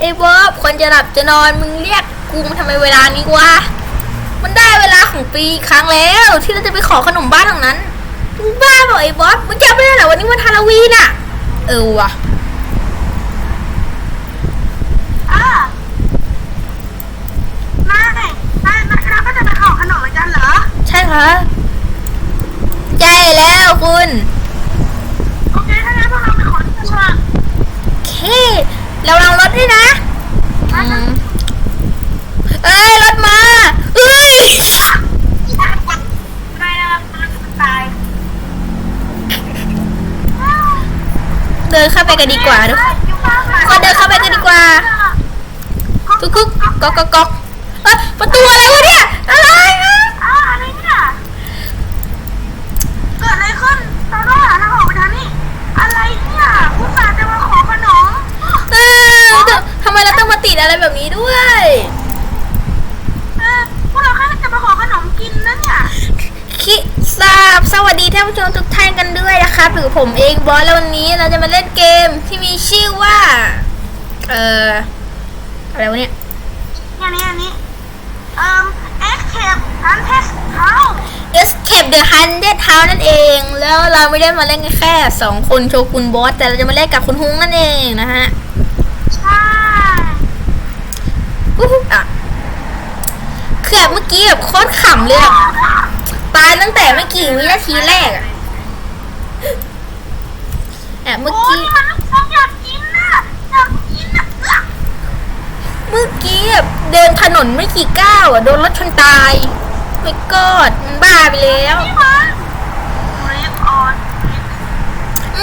ไอ้บ๊อบคนจะหลับจะนอนมึงเรียกกูมาทำไมเวลานี้วะมันได้เวลาของปีครั้งแล้ว ที่เราจะไปขอขนมบ้านตรงนั้นมึงบ้าเปล่าไอ้บ๊อบมึงจำไม่ได้เหรอวันนี้วันฮาโลวีนอะเออว่ะอ่าไม่ไม่ไม่เราก็จะไปขอขนมเหมือนกันเหรอ ใช่ครับใช่แล้วคุณโอเคถ้างั้นพวกเราไปขอที่กันเถอะโอเคเราลังรถ ด้วยนะอืมเอ้ยรถมาเอ้ยไม่นะครับมันตายเดินเข้าไปกันดีกว่าทุกคนคนเดินเข้าไปกันดีกว่ากุ๊กกุ๊กก๊อกก๊อกก๊อกเอ้ยประตูอะไรวะเนี่ยอะไรอะ อ้าวอะไรเนี่ยเกิดอะไรขึ้นเราต้องหาทางออกไปทางนี้ อะไรเนี่ยผู้สาห์จะมาขอขนม เออทำไมเรา ต้องมาติดอะไรแบบนี้ด้วยเออพวกเราแค่จะมาขอขนมกินนะเนี่ยคิทราบสวัสดีท่านผู้ชมทุกท่านกันด้วยนะครับหรือผมเองบอสแล้ววันนี้เราจะมาเล่นเกมที่มีชื่อว่า เอ่ออะไรวะเนี่ยอันนี้อันนี้เอ่อ escape and test how Escape the Hundred House นั่นเอง แล้วเราไม่ได้มาเล่นกันแค่สองคนโชกุนบอสแต่เราจะมาเล่นกับคุณฮุ้งนั่นเองนะฮะ ใช่ อุ๊ยอะคือแบบเมื่อกี้แบบโคตรขำเลยอะตายตั้งแต่ไม่กี่วินาทีแรกอะแอบเมื่อโอ้กี้นี่มันลูกชมอยากกินน่ะอยากกินน่ะเอื้อเมื่อกี้แบบเดินถนนไม่กี่ก้าวอะโดนรถชนตาย ไม่กอดมันบ้าไปแล้วนี่มันเรียกออน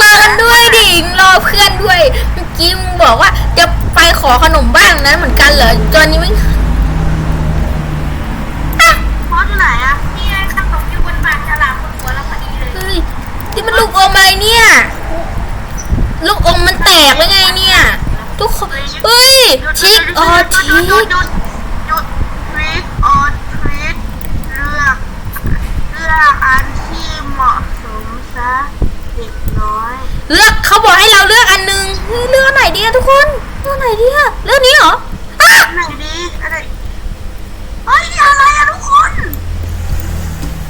รอกันด้วยดิรอเพื่อนด้วยเมื่อ กี้มึงบอกว่าจะไปขอขนมบ้างนั้นเหมือนกันเหรอตอนนี้ไม่อะพอสอยู่ไหนอะนี่ไงขนมอยู่บนปากฉลามบนหัวเราพอดีเลยเฮ้ยที่มันลูกอมอะไรเนี่ย ลูกอมมันแตกแล้วไงเนี่ย ทุกคนเฮ้ยชิคออชิหยุดหยุคดหยุดหยุดทริกออนทริกเลือกเลือกอันที่เหมาะสมซะเด็กน้อย เลือกเขาบอกให้เราเลือกอันหนึง ดีอะทุกคนเลือกอันไหนดีอะเลือกนี้เหรออะอันไหนดีอะไรเฮ้ยอะไรอะทุกคน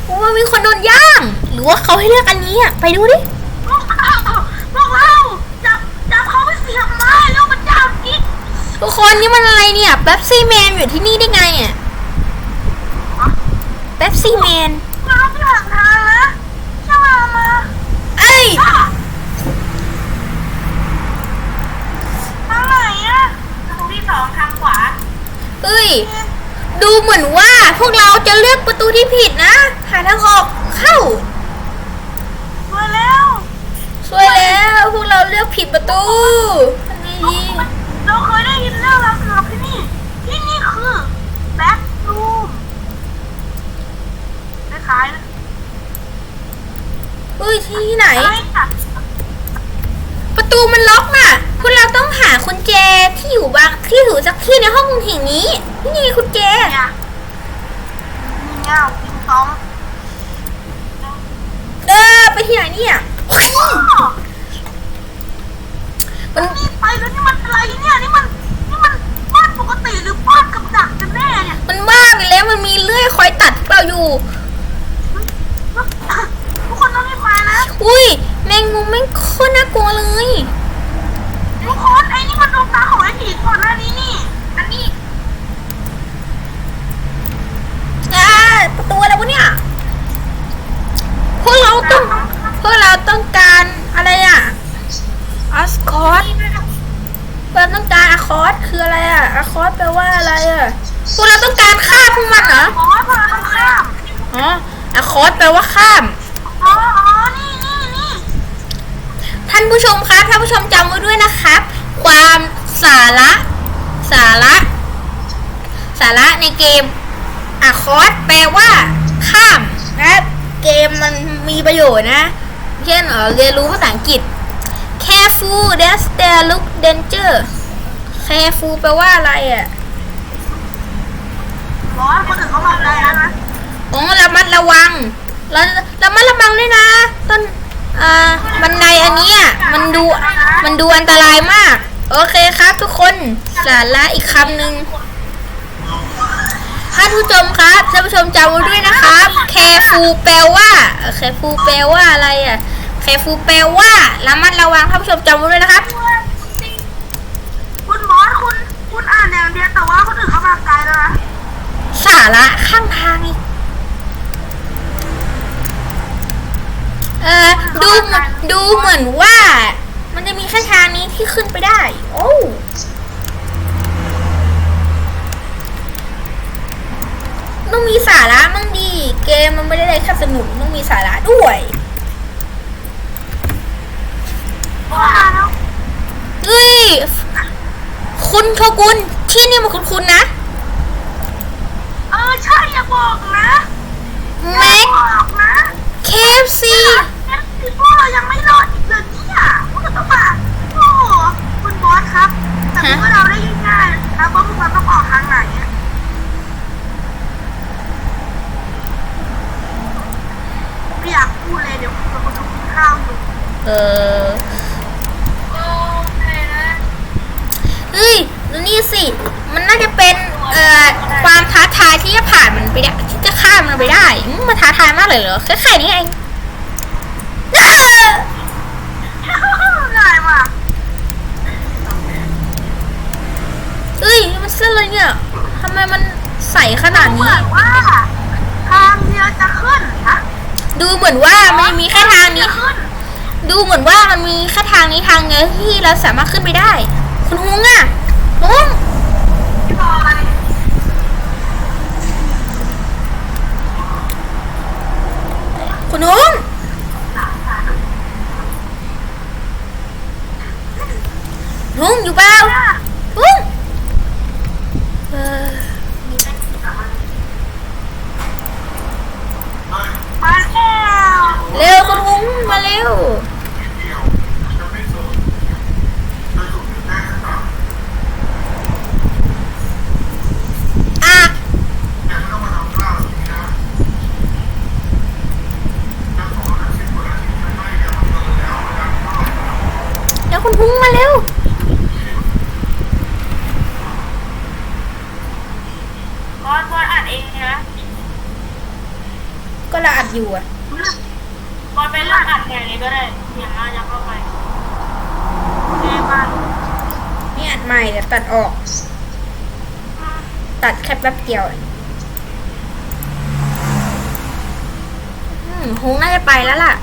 โอ้ยมีคนโดนย่าง หรือว่าเขาให้เลือกอันนี้อะไปดูดิพวกเราพวกเราจับจับเขาไปเสียบไม้แล้วมันจับกิ๊กทุกคนนี่มันอะไรเนี่ยแป๊บซี่แมนอยู่ที่นี่ได้ไงอะแป๊บซี่แมนเราไม่หลังทางนะใช่ไหมมาเอ้ย ทางไหนอะทางที่สองทางขวา เอ้ย ดูเหมือนว่าพวกเราจะเลือกประตูที่ผิดนะ หาทางออกเข้ามาแล้วช่วยแล้วพวกเราเลือกผิดประตูทำไงดีเราเคยได้ยินเรื่องราวเกี่ยวกับที่นี่ ที่นี่คือแบ็ครูมคล้ายๆนะเฮ้ยที่ไหนอะไรอะประตูมันล็อกน่ะ พวกเราต้องหากุญแจที่อยู่บางที่อยู่สักที่ในห้องแห่งนี้ นี่ไงกุญแจเนี่ยมีเงาปิงปองเออไปที่ไหนเนี่ยอ๋อมันนี่ไปแล้วนี่มันอะไรเนี่ยนี่มันนี่มันบ้านปกติหรือบ้านกับดักกันแน่เนี่ยมันบ้าไปแล้วมันมีเลื่อยคอยตัดพวกเราอยู่ทุกคนต้องรีบมานะอุ้ยแมงมุมแม่งโคตรน่ากลัวเลย ทุกคนไอ้นี่มันดวงตาของไอ้ผี ก่อนหน้านี้นี่ อันนี้อ่าประตูอะไรวะเนี่ย พวกเราต้อง พวกเราต้องการอะไรอะอัสคอร์เราต้องการอะคอร์สคืออะไรอะอะคอร์สแปลว่าอะไรอะพวกเราต้องการฆ่าพวกมันเหรออ๋อพลังข้ามอ๋ออะคอร์สแปลว่าข้ามอ๋ออ๋อนี่นี่นี่ท่านผู้ชมครับท่านผู้ชมจำไว้ด้วยนะครับ ความ สาระสาระสาระในเกมอะคอร์สแปลว่า ข้ามนะครับเกมมันมีประโยชน์นะ เช่นเอ่อเรียนรู้ภาษาอังกฤษ careful that's there look danger careful แปลว่าอะไรอะบอกให้คนอื่นเขามาอะไรนะอ๋อระมัดระวังแล้วระมัดระวังด้วยนะ ต้นอ่าบันไดอันเนี้ยมันดูมันดูอันตรายมาก โอเคครับทุกคนสาระอีกคำหนึ่งท่านผู้ชมครับท่านผู้ชมจำไว้ด้วยนะครับ แคฟูแปลว่าแคฟูแปลว่าอะไรอะแคฟูแปลว่าระมัดระวังท่านผู้ชมจำไว้ด้วยนะครับ คุณบอสคุณคุณอ่านอย่างเดียวแต่ว่าคนอื่นเขามาไกลแล้วนะสาระข้างทางอีกเออดูเหมือนดูเหมือนว่ามันจะมี แค่ทางนี้ที่ขึ้นไปได้ โอ้ต้องมีสาระมั่งดี เกมมันไม่ได้ได้แค่สนุกต้องมีสาระด้วยว่าแล้วเฮ้ยคุณโชกุนที่นี่มันคุณๆนะ เออใช่อย่าบอกนะแม็กบอกนะเคฟซีแม็กซ์พวกเรายังไม่รอดอีกเลยเนี่ยพวกเราต้องมาโอ้โหคุณบอสครับ แต่พวกเราได้ง่ายๆครับว่าพวกเราต้องออกทางไหนอะไม่อยากพูดเลยเดี๋ยวเราคนดูกินข้าวอยู่ เออ โอเคนะ เฮ้ยแล้ว นี่สิ มันน่าจะเป็นเอ่อความท้าทายที่จะผ่านมันไปได้ที่จะข้ามมันไปได้อืมมันท้าทายมากเลยเหรอแค่แค่นี้เองอ้าง่ายมากเฮ้ยนี่มันเส้นอะไรเนี่ยทำไมมันใสขนาดเหนี้มือนว่าทางเดียวจะขึ้นนะดูเหมือนว่ามันมีแค่ทางนี้จะขึ้นดูเหมือนว่ามันมีแค่ทางนี้ทางเดียวที่เราสามารถขึ้นไปได้ คุณฮุ้งอะ ฮุ้งคุณฮุ้งฮุ้งอยู่เปล่าฮุ้งเออ มาแล้ว เร็วคุณฮุ้งมาเร็ว อะ เดี๋ยวคุณฮุ้งมาเร็ว บอสบอสอ่าน เองนะก็เราอัดอยู่อะบอสไปเลือกอ่านแทนเลยก็ได้อย่างน่าจะเข้าไปเอ้มานี่อัดใหม่แต่ตัดออก ตัดแค่แป๊บเดียวเองอืมฮุ้งน่าจะไปแล้วล่ะ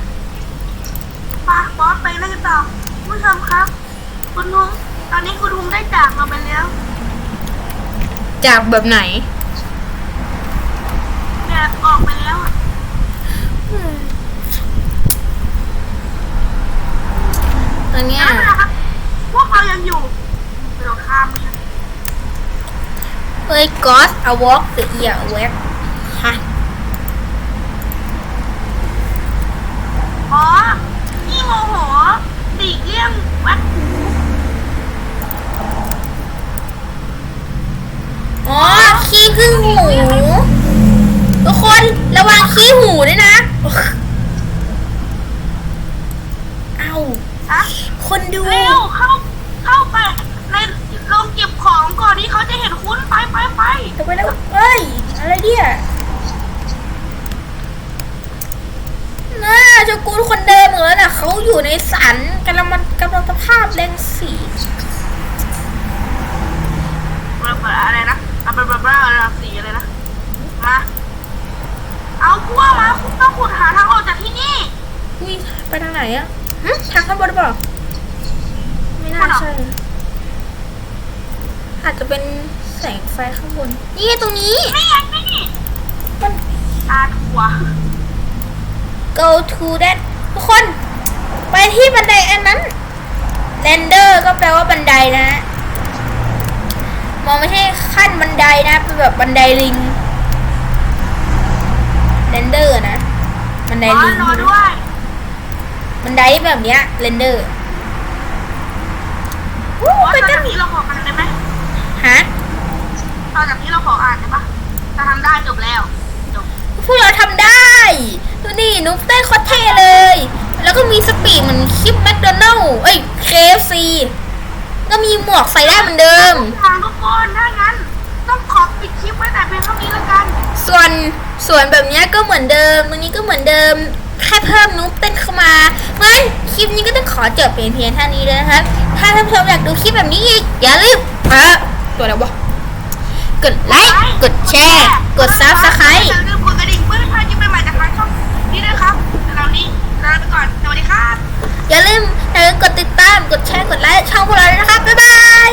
ปาบอสไปเล่นต่อคุณผู้ชมครับ คุณลุงตอนนี้คุณลุงได้จากเราไปแล้ว จากแบบไหน แบบออกไปแล้วอะตอนเนี้ยนั่นแหละครับพวกเรายังอยู่เราข้ามเนี่ยเอ้ยกอสอวอกเสียเอียแว็กฮะอ๋อนี่โมโหดีกเลี่ยงวัดหูอ๋อขี้พึ่งหูทุกคนระ วังขี้หูด้วยนะ เอาฮะคนดู เร็วเข้าเข้าไปในโรงเก็บของก่อนที่เขาจะเห็นคุณไปไปไปจะไปแล้วเอ้ย อะไรเนี่ยน่าเจ้ากูดคนเดิมเหมือนน่ะเขาอยู่ในสันกำลังมันกำลังสภาพแรงสีเบอร์เบอร์อะไรนะเอาเบอร์เบอร์เบอร์อะไรนะสีอะไรนะ มา เอาพวกมาคุณต้องขุดหาทางออกจากที่นี่ อุ้ยไปทางไหนอะหึ ทางข้างบนหรือเปล่าไม่น่าใช่อาจจะเป็นแสงไฟข้างบน นี่ไงตรงนี้นี่ไงนี่มันตาถั่ว go to that ทุกคน ไปที่บันไดอันนั้น render ก็แปลว่าบันไดนะ มองไม่ใช่ขั้นบันไดนะ เป็นแบบบันไดลิง render นะบันไดบอลิสงรอด้วยบันไดแบบเนี้ย render วู้บอสไปตอนกัจานกนี้เราขอกันได้ไหมฮะตอนจากนี้เราขออ่านได้ปะถ้าทำได้จบแล้วจบพวกเราทำได้ดูนี่นุ๊กเต้นโคตรเท่เลย แล้วก็มีสปีดเหมือนคลิปแมคโดนัลล์เอ้ย KFC ก็มีหมวกใส่ได้เหมือนเดิมทางทุกคนถ้างั้น ต้องขอปิดคลิปไว้แต่เพียงเท่านี้แล้วกัน ส่วน ส่วนแบบนี้ก็เหมือนเดิม ตรงนี้ก็เหมือนเดิม แค่เพิ่มนุ๊กเต้นเข้ามาเมื่อคลิปนี้ก็ต้องขอจบเพียงเท่านี้เลยนะครับ ถ้าท่านผู้ชมอยากดูคลิปแบบนี้อีก อย่าลืมอ่ตัวอะไรวะกดไลค์ กดแชร์ กดซับสไครต์อย่เลยครับเรานี้ลาไปก่อน สวัสดีครัอย่าลืมอย่าลืมกดติดตาม กดแชร์ กดไลค์ ช่องพวกเราด้วยนะครับ บ๊ายบาย